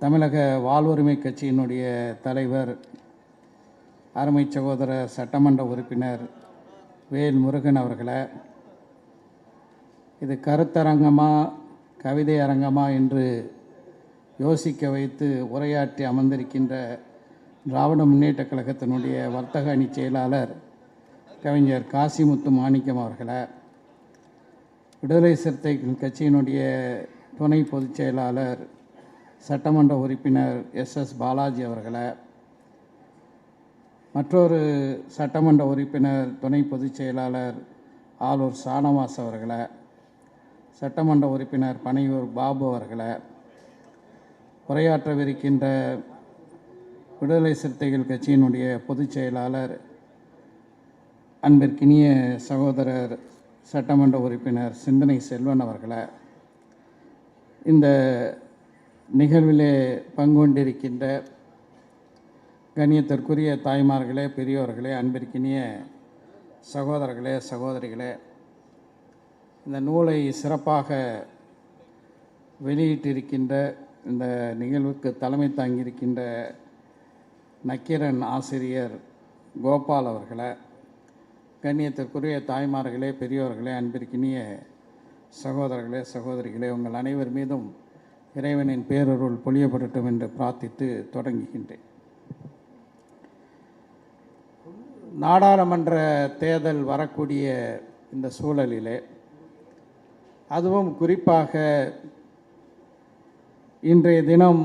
தமிழக வாழ்வுரிமை கட்சியினுடைய தலைவர் அருமை சகோதரர் சட்டமன்ற உறுப்பினர் வேல் முருகன் அவர்களை இது கருத்தரங்கமா கவிதை அரங்கமா என்று யோசிக்க வைத்து உரையாற்றி அமர்ந்திருக்கின்ற திராவிட முன்னேற்றக் கழகத்தினுடைய வர்த்தக அணி செயலாளர் கவிஞர் காசிமுத்து மாணிக்கம் அவர்களை விடுதலை சிறுத்தைகள் கட்சியினுடைய துணை பொதுச் செயலாளர் சட்டமன்ற உறுப்பினர் எஸ் எஸ் பாலாஜி அவர்களை மற்றொரு சட்டமன்ற உறுப்பினர் துணை பொதுச் செயலாளர் ஆலூர் சானவாஸ் அவர்களை சட்டமன்ற உறுப்பினர் பனையூர் பாபு அவர்களை உரையாற்றவிருக்கின்ற விடுதலை சிறுத்தைகள் கட்சியினுடைய பொதுச் செயலாளர் அன்பிற்கினிய சகோதரர் சட்டமன்ற உறுப்பினர் சிந்தனை செல்வன் அவர்களை இந்த நிகழ்விலே பங்கொண்டிருக்கின்ற கண்ணியத்திற்குரிய தாய்மார்களே பெரியோர்களே அன்பிற்கினிய சகோதரர்களே சகோதரிகளே இந்த நூலை சிறப்பாக வெளியிட்டிருக்கின்ற இந்த நிகழ்வுக்கு தலைமை தாங்கியிருக்கின்ற நக்கீரன் ஆசிரியர் கோபால் அவர்களை கண்ணியத்திற்குரிய தாய்மார்களே பெரியோர்களே அன்பிற்கினிய சகோதரர்களே சகோதரிகளே உங்கள் அனைவர் மீதும் இறைவனின் பேரருள் பொழியப்படட்டும் என்று பிரார்த்தித்து தொடங்குகின்றேன். நாடாளுமன்ற தேர்தல் வரக்கூடிய இந்த சூழலிலே அதுவும் குறிப்பாக இன்றைய தினம்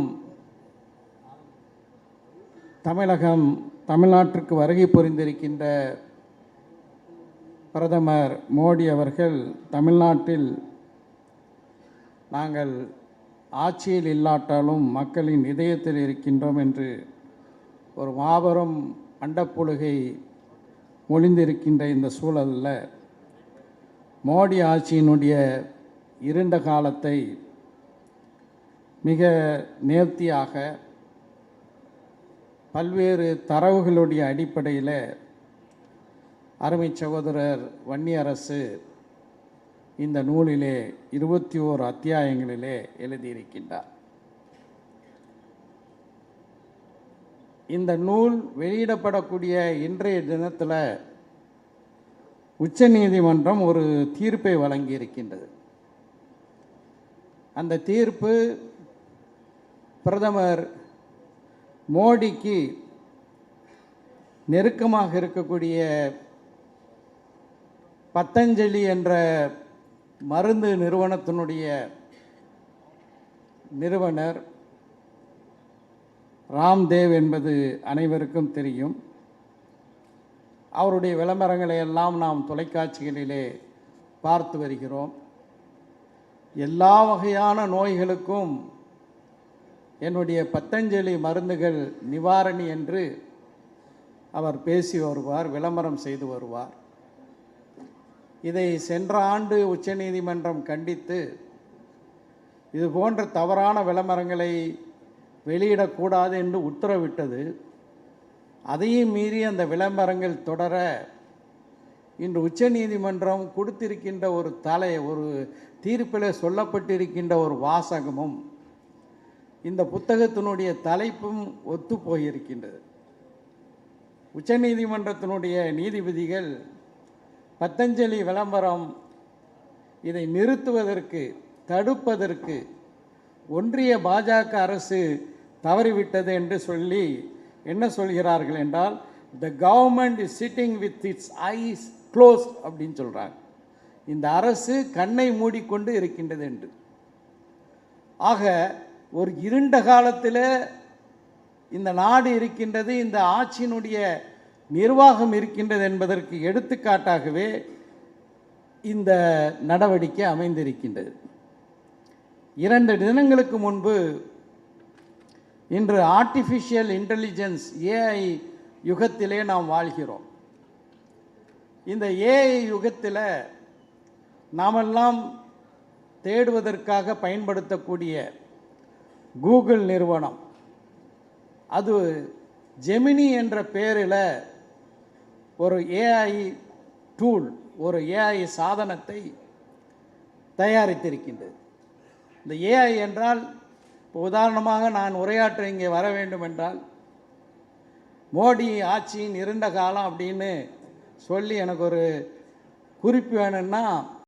தமிழகம் தமிழ்நாட்டிற்கு வருகை புரிந்திருக்கின்ற பிரதமர் மோடி அவர்கள் தமிழ்நாட்டில் நாங்கள் ஆட்சியில் இல்லாட்டாலும் மக்களின் இதயத்தில் இருக்கின்றோம் என்று ஒரு மாபெரும் அண்டப்புழுகை மொழிந்திருக்கின்ற இந்த சூழலில் மோடி ஆட்சியினுடைய இருண்ட காலத்தை மிக நேர்த்தியாக பல்வேறு தரவுகளுடைய அடிப்படையில் அருமை சகோதரர் வன்னியரசு இந்த நூலிலே இருபத்தி ஓர் அத்தியாயங்களிலே எழுதியிருக்கின்றார். இந்த நூல் வெளியிடப்படக்கூடிய இன்றைய தினத்தில் உச்சநீதிமன்றம் ஒரு தீர்ப்பை வழங்கியிருக்கின்றது. அந்த தீர்ப்பு பிரதமர் மோடிக்கு நெருக்கமாக இருக்கக்கூடிய பத்தஞ்சலி என்ற மருந்து நிறுவனத்தினுடைய நிறுவனர் ராம்தேவ் என்பது அனைவருக்கும் தெரியும். அவருடைய விளம்பரங்களை எல்லாம் நாம் தொலைக்காட்சிகளிலே பார்த்து வருகிறோம். எல்லா வகையான நோய்களுக்கும் என்னுடைய பத்தஞ்சலி மருந்துகள் நிவாரணி என்று அவர் பேசி வருவார் விளம்பரம் செய்து வருவார். இதை சென்ற ஆண்டு உச்சநீதிமன்றம் கண்டித்து இது போன்ற தவறான விளம்பரங்களை வெளியிடக்கூடாது என்று உத்தரவிட்டது. அதையும் மீறி அந்த விளம்பரங்கள் தொடர இன்று உச்சநீதிமன்றம் கொடுத்திருக்கின்ற ஒரு தலை ஒரு தீர்ப்பில் சொல்லப்பட்டிருக்கின்ற ஒரு வாசகமும் இந்த புத்தகத்தினுடைய தலைப்பும் ஒத்து போயிருக்கின்றது. உச்சநீதிமன்றத்தினுடைய நீதிபதிகள் பத்தஞ்சலி விளம்பரம். இதை நிறுத்துவதற்கு தடுப்பதற்கு ஒன்றிய பாஜக அரசு தவறிவிட்டது என்று சொல்லி என்ன சொல்கிறார்கள் என்றால் the government is sitting with its eyes close அப்படின்னு சொல்கிறாங்க இந்த அரசு கண்ணை மூடிக்கொண்டு இருக்கின்றது என்று. ஆக ஒரு இருண்ட காலத்தில் இந்த நாடு இருக்கின்றது இந்த ஆட்சியினுடைய நிர்வாகம் இருக்கின்றது என்பதற்கு எடுத்துக்காட்டாகவே இந்த நடவடிக்கை அமைந்திருக்கின்றது. இரண்டு தினங்களுக்கு முன்பு இன்று ஆர்டிஃபிஷியல் இன்டெலிஜென்ஸ் ஏஐ யுகத்திலே நாம் வாழ்கிறோம். இந்த ஏஐ யுகத்தில் நாமெல்லாம் தேடுவதற்காக பயன்படுத்தக்கூடிய கூகுள் நிறுவனம். அது ஜெமினி என்ற பெயரில் ஒரு ஏஐ டூல் ஒரு ஏஐ சாதனத்தை தயாரித்திருக்கின்றது. இந்த ஏஐ என்றால் இப்போ உதாரணமாக நான் உரையாற்ற இங்கே வர வேண்டும் என்றால் மோடி ஆட்சியின் இருண்ட காலம் அப்படின்னு சொல்லி எனக்கு ஒரு குறிப்பு வேணும்னா